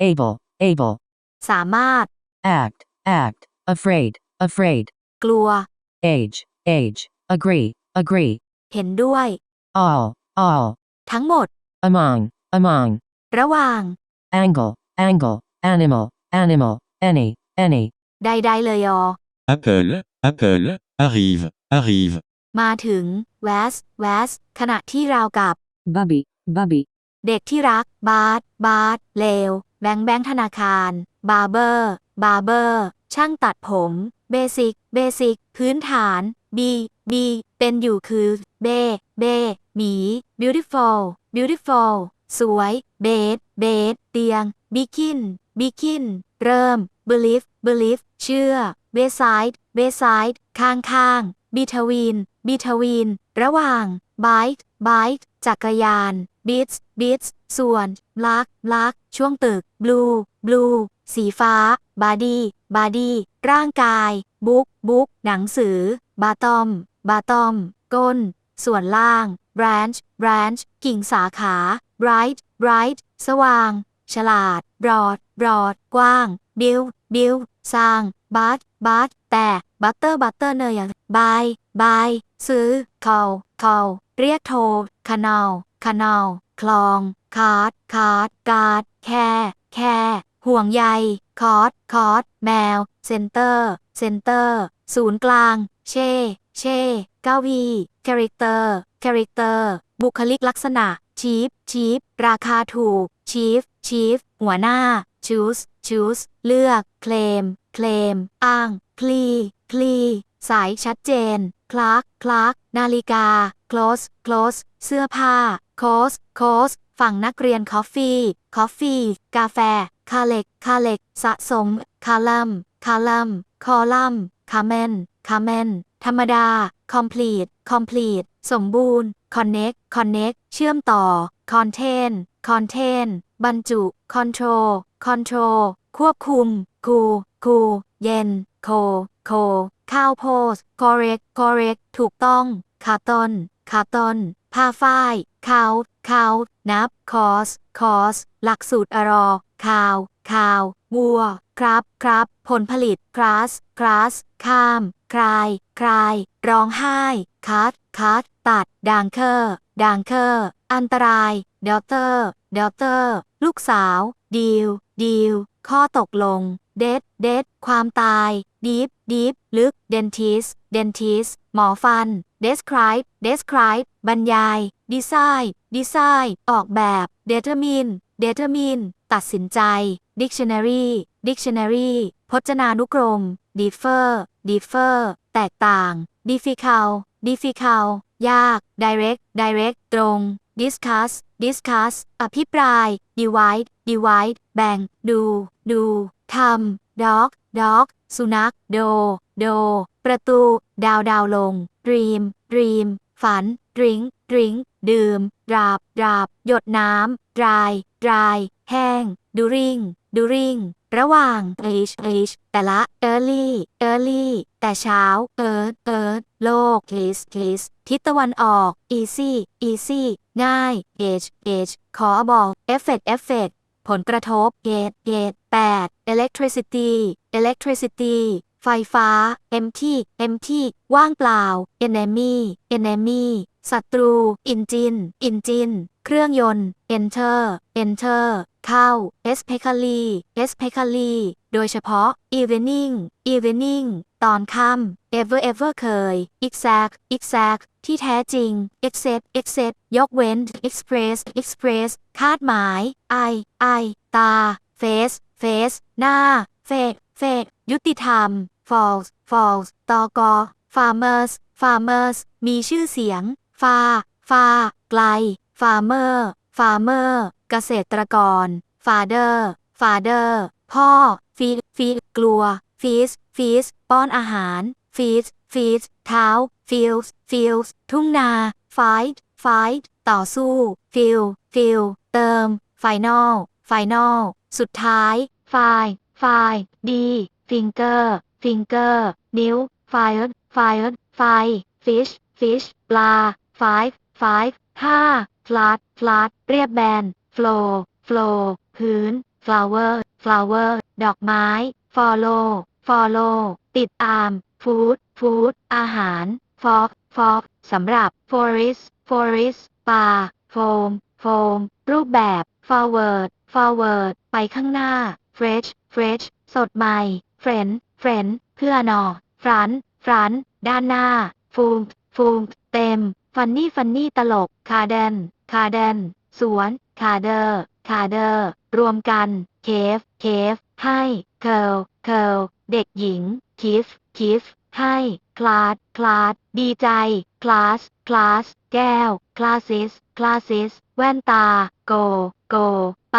able, able, สามารถ act, act, afraid, afraid, กลัว age, age, agree, agree, เห็นด้วย all, all, ทั้งหมด among, among, ระหว่าง angle, angle, animal, animal, any, any, ใดๆเลยอ Apple, Apple, arrive, arrive. มาถึงแวสแวสขณะที่ราวกับ bubby, bubby, เด็กที่รัก บาร์บาร์เลว แบงค์แบงค์ธนาคาร บาร์เบอร์ บาร์เบอร์ ช่างตัดผม เบสิก เบสิก พื้นฐานบีบีเป็นอยู่คือ เบ เบ หมี beautiful beautiful สวย เบส เบส เตียง begin begin เริ่ม believe believe เชื่อ beside beside ข้างข้าง between between ระหว่าง bike bike จักรยาน beats beats ส่วน black black ช่วงตึก blue blue สีฟ้า body body ร่างกาย book book หนังสือ bottom bottom ก้น ส่วนล่าง branch branch กิ่งสาขา bright bright สว่าง ฉลาด broad broad กว้าง build build สร้าง but but แต่ butter butter เนยอย่าง buy buy ซื้อ call call เรียกโทร canal คนาลคลอง คาร์ดคาร์ดการ์ดแคร์แคร์ห่วงใยคอร์ดคอร์ดแมว เซนเตอร์ เซนเตอร์ ศูนย์กลาง เช่ เช่เก้าวีคาแรคเตอร์ คาแรคเตอร์ บุคลิกลักษณะ ชีฟ ชีฟ ราคาถูก ชีฟ ชีฟ หัวหน้าชูสชูสเลือก เคลม เคลม อ้าง คลี คลี สายชัดเจน คลาร์กคลาร์กนาฬิกาคลอสคลอสเสื้อผ้า โคสโคสฝั่งนักเรียนคอฟฟี่คอฟฟี่กาแฟ คาเล็ก คาเล็ก สะสม คาลัม คาลัม คอลัมคาเมนคาเมนธรรมดา complete complete สมบูรณ์ connect connect เชื่อมต่อ contain contain บรรจุ control control ควบคุม คูคูเย็น โค โค ข้าวโพส correct correct ถูกต้อง ขาต้น ขาต้นผ้าฝ้าย count count นับ course course หลักสูตรอรอข่าวข่าววัว ครับ ครับ ผลผลิต class class ข้าม คลาย คลาย ร้องไห้ คัด คัด ตัด ดังเคอร์ดังเคอร์อันตรายดลเตอร์ดลเตอร์ ลูกสาว ดีล ดีล ข้อตกลง เดดเดดความตาย ดีฟดีฟลึก เดนทิส เดนทิส หมอฟัน describe describe บรรยาย design design ออกแบบ determine determine ตัดสินใจ dictionary dictionary พจนานุกรม differ differ แตกต่าง difficult difficult ยาก direct direct ตรง discuss discuss อภิปราย divide divide แบ่ง ดูดูทำ dog dog สุนัขโดโดประตู ดาวดาวลง dream dream ฝัน drink drink ดื่มดราบดราบ หยดน้ำ dry dry แห้ง during during ระหว่าง age age แต่ละ early early แต่เช้า earth earth โลก case case ทิศตะวันออก easy easy ง่าย age age ขอบอก effect effect ผลกระทบ gate gate 8 electricity electricity ไฟฟ้า empty empty ว่างเปล่า enemy enemy ศัตรู engine engine เครื่องยนต์ enter enter เข้า especially especially โดยเฉพาะ evening evening ตอนค่ำ ever ever เคย exact exact ที่แท้จริง except except ยกเว้น express express คาดหมาย I I ตา face face หน้า fake fake ยุติธรรม falls falls ตอกอ farmers farmers มีชื่อเสียงฟาฟาไกล farmer farmer เกษตรกร father father พ่อ feed feed กลัว feast feast ป้อนอาหาร feed feed เท้า fields fields ทุ่งนา fight fight ต่อสู้ fill fill เติม final final สุดท้าย file file ดี finger finger นิ้ว fire, fired ไฟ fish fish ปลา five five ห้า flat flat เรียบแบน floor floor พื้น flower flower ดอกไม้ follow follow ติดตาม food food อาหาร fog fog สำหรับ forest forest ป่า foam foam รูปแบบ forward forward ไปข้างหน้า fresh fresh สดใหม่ friend ฟรนเพื่อนอฟรานฟรานด้านหน้า ฟูมฟูมเต็ม ฟันนี่ฟันนี่ตลก คาเดน คาเดน สวน คาเดอร์ คาเดอร์ รวมกัน เคฟ เคฟ ให้เคิลเคิลเด็กหญิง คิส คิส ให้ คลาด คลาด ดีใจ คลาส คลาส แก้ว คลาสิส คลาสิส แว่นตา โก โก ไป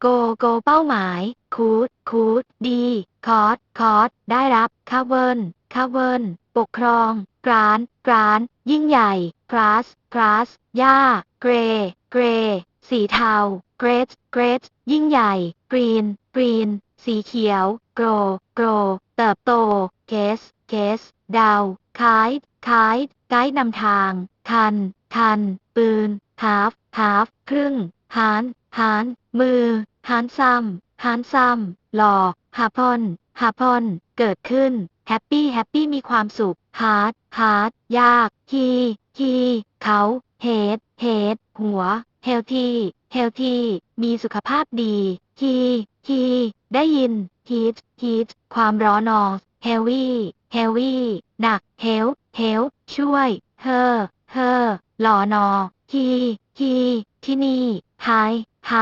โก โก เป้าหมาย คูด คูด ดี คอร์ดคอร์ดได้รับคาเวินคาเวินปกครอง กราน กราน ยิ่งใหญ่คลาสคลาสย่า เกร เกร สีเทา เกรดเกรดยิ่งใหญ่ กรีน กรีน สีเขียว โกร โกร เติบโต เคส เคส ดาว คายคายไกด์นำทาง ทัน ทัน ปืน ฮาฟ ฮาฟ ครึ่งฮานฮาน มือฮานซ้ำ หานซ้ำหลอกฮาพอนฮาพอนเกิดขึ้นแฮปปี้แฮปปี้มีความสุขฮาร์ดฮาร์ดยากฮีฮีเขาเฮดเฮดหัวเฮลทีเฮลทีมีสุขภาพดีฮีฮีได้ยินฮีทฮีทความร้อนนอเฮลวี่เฮลวี่หนักเฮลเฮลช่วย เฮอเฮอหลอนอฮีฮีที่นี่ไฮไฮ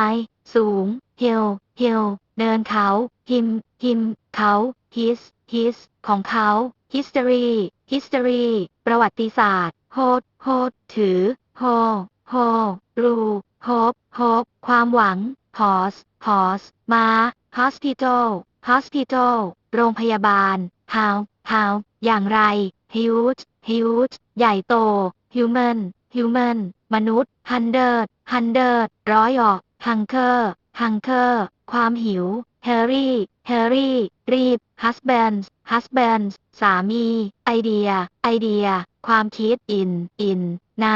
สูงเฮล เฮลเดินเขาหิมหิมเขา his his ของเขา history history ประวัติศาสตร์ hold hold ถือ hold hold รู hope hope ความหวัง horse horse มา hospital hospital โรงพยาบาล how how อย่างไร huge huge ใหญ่โต human human มนุษย์ hundred hundred ร้อยออก hunker hunger hunger ความหิว hurry hurry รีบ husbands husbands สามี ไอเดีย ไอเดีย ความคิด in in ใน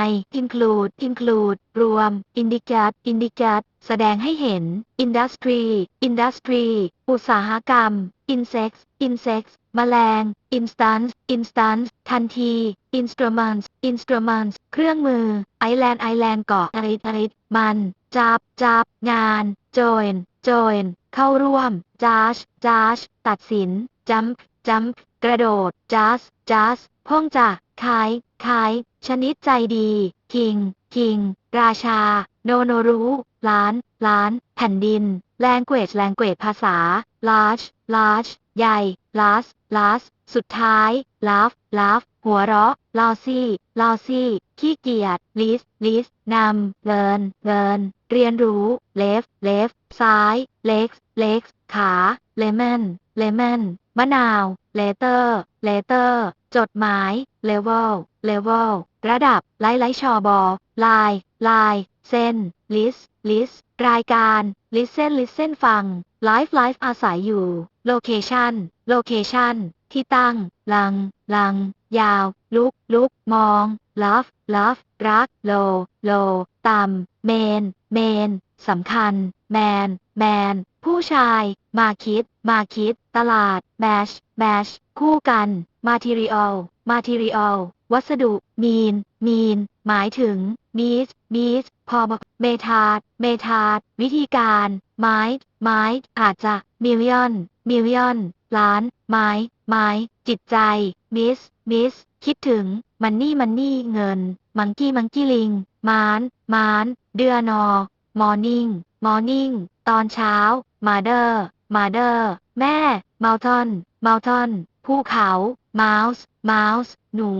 include include รวม indicate indicate แสดงให้เห็น industry industry อุตสาหกรรม insects insects แมลง instance instance ทันที instruments instruments เครื่องมือ island island เกาะอริดอริดมัน จับจับงาน join join เข้าร่วม judge judge ตัดสิน jump jump กระโดด just just พ้องจาขายขาย ชนิดใจดี king king ราชา โนโนรู้ ล้าน ล้าน แผ่นดิน language language ภาษา large large ใหญ่ last last สุดท้าย laugh laugh หัวเราะ lousy lousy ขี้เกียจ list list นำ learn learn เรียนรู้ left left ซ้าย legs legs ขา lemon lemon มะนาว letter letter จดหมาย level level ระดับ ไลไลชอบอลายลายเส้น list list รายการ listen listen ฟัง ไลฟ์ไลฟ์อาศัยอยู่โลเคชันโลเคชันที่ตั้ง ลัง ลัง ยาว ลุก ลุก มอง love love รัก โล โลตามเมน เมน สำคัญ แมน แมน ผู้ชาย มาคิด มาคิด ตลาด แมช แมช คู่กัน material material วัสดุ มีน มีน หมายถึง needs needs พอมเมทาดเมทาดวิธีการ might might อาจจะ million million ล้าน ไม้ ไม้ จิตใจ miss miss คิดถึง money money เงิน monkey monkey ลิง มาน มาน เดือนอ morning morning ตอนเช้า mother mother แม่ mountain mountain ภูเขา mouse mouse หนู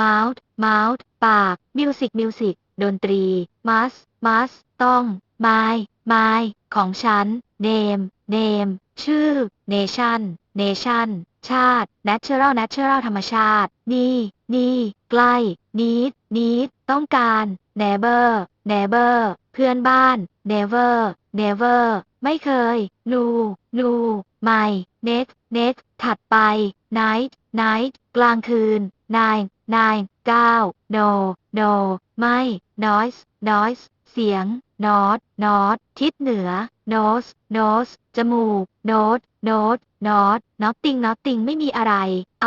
mouth mouth ปาก music music ดนตรี must must ต้อง my my ของฉัน name name ชื่อ nation nation ชาติ natural natural ธรรมชาติ นี่ นี่ ใกล้ need need ต้องการ neighbor neighbor เพื่อนบ้าน never never ไม่เคยนูนูไม่ next next ถัดไป night night กลางคืน nine nine เก้า no no ไม่ noise noise เสียง north north ทิศเหนือ nose nose จมูก note note not nothing nothing ไม่มีอะไร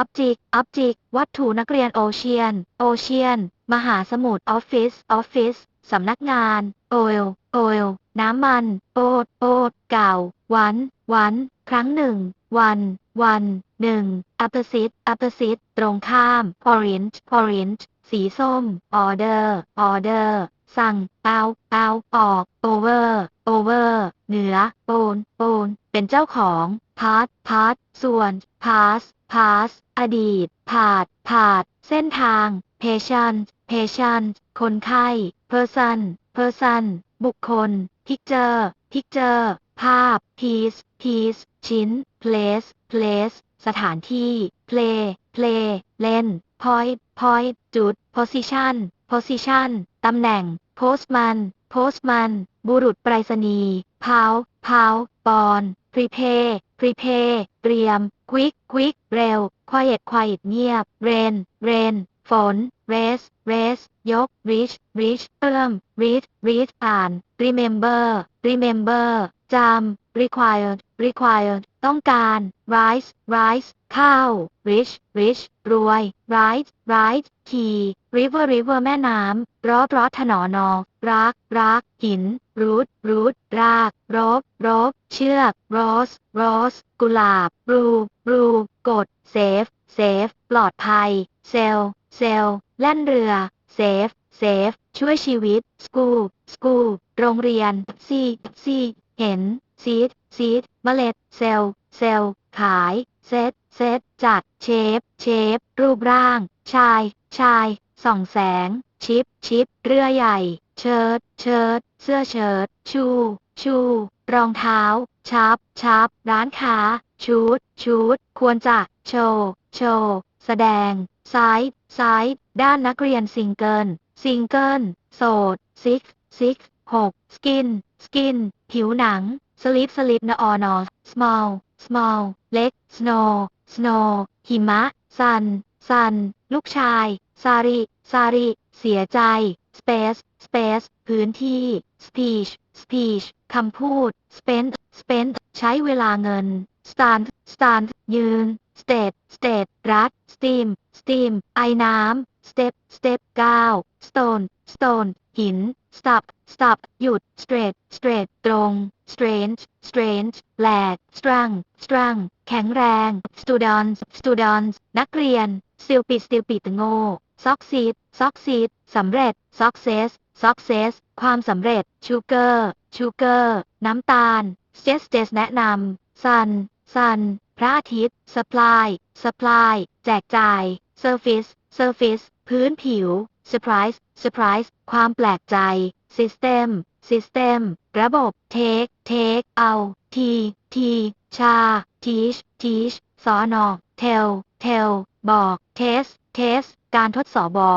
object object วัตถุนักเรียน ocean ocean มหาสมุทร office office สำนักงาน oil oil น้ำมันโอดโอดเก่า วันวัน ครั้งหนึ่ง วันวันหนึ่ง opposite opposite ตรงข้าม orange orange สีส้ม order order สั่งเอาเอาออก over over เหนือโอนโอนเป็นเจ้าของ part part ส่วน pass pass อดีตผ่านผ่านเส้นทาง patient patient คนไข้ person person บุคคล picture picture ภาพ piece piece ชิ้น place place สถานที่ play play เล่น point point จุด position position ตำแหน่ง โพสมัน โพสมัน บุรุษไปรษณีย์พาวพาวปอนพรีเพย์พรีเพย์เตรียม ควิกควิกเร็วควายเอ็ดควายเอ็ดเงียบ เรน เรน ฝน เรส เรส ยกริชริชเติมริชริชอ่าน remember remember จำ required required ต้องการ rice rice ข้าว rich rich รวย right right key river river แม่น้ำรอดรอถนอนอรักรัก หิน root root รากรบรบ เชือก rose rose กุหลาบ rule rule กด safe safe ปลอดภัย sail sail แล่นเรือ safe safe ช่วยชีวิต school school โรงเรียน see see เห็น seed seed เมล็ด sell sell ขาย set set จัด shape shape รูปร่าง ชาย ชาย ส่องแสง ชิป ชิป เรือใหญ่ เชิดเชิดเสื้อเชิ้ตชู ชู รองเท้า ชับ ชับ ร้านค้า ชุด ชุด ควรจะ โชว์ โชว์ แสดง ไซด์ไซด์ด้านนักเรียนซิงเกิล ซิงเกิล โสด ซิก ซิกหกสกิน สกิน ผิวหนัง สลิปสลิปนออนอ small small เล็ก snow snow หิมะ sun sun ลูกชายซาริซาริเสียใจ space space พื้นที่ speech speech คำพูด spend spend ใช้เวลาเงิน stand stand ยืน state state รัฐ steam steam ไอน้ำ step step ก้าว stone stone หิน stop stop หยุด straight straight ตรง strange strange แปลก strong strong แข็งแรง students students นักเรียน stupid stupid โง่ succeed succeed สำเร็จ success success ความสำเร็จ sugar sugar น้ำตาล suggest แนะนำ sun sun พระอาทิตย์ supply supply แจกจ่าย surface surface พื้นผิว surprise surprise ความแปลกใจ system system ระบบ take take เอา t t ชา teach teach สอนอ tell tell บอก test test การทดสอบบอ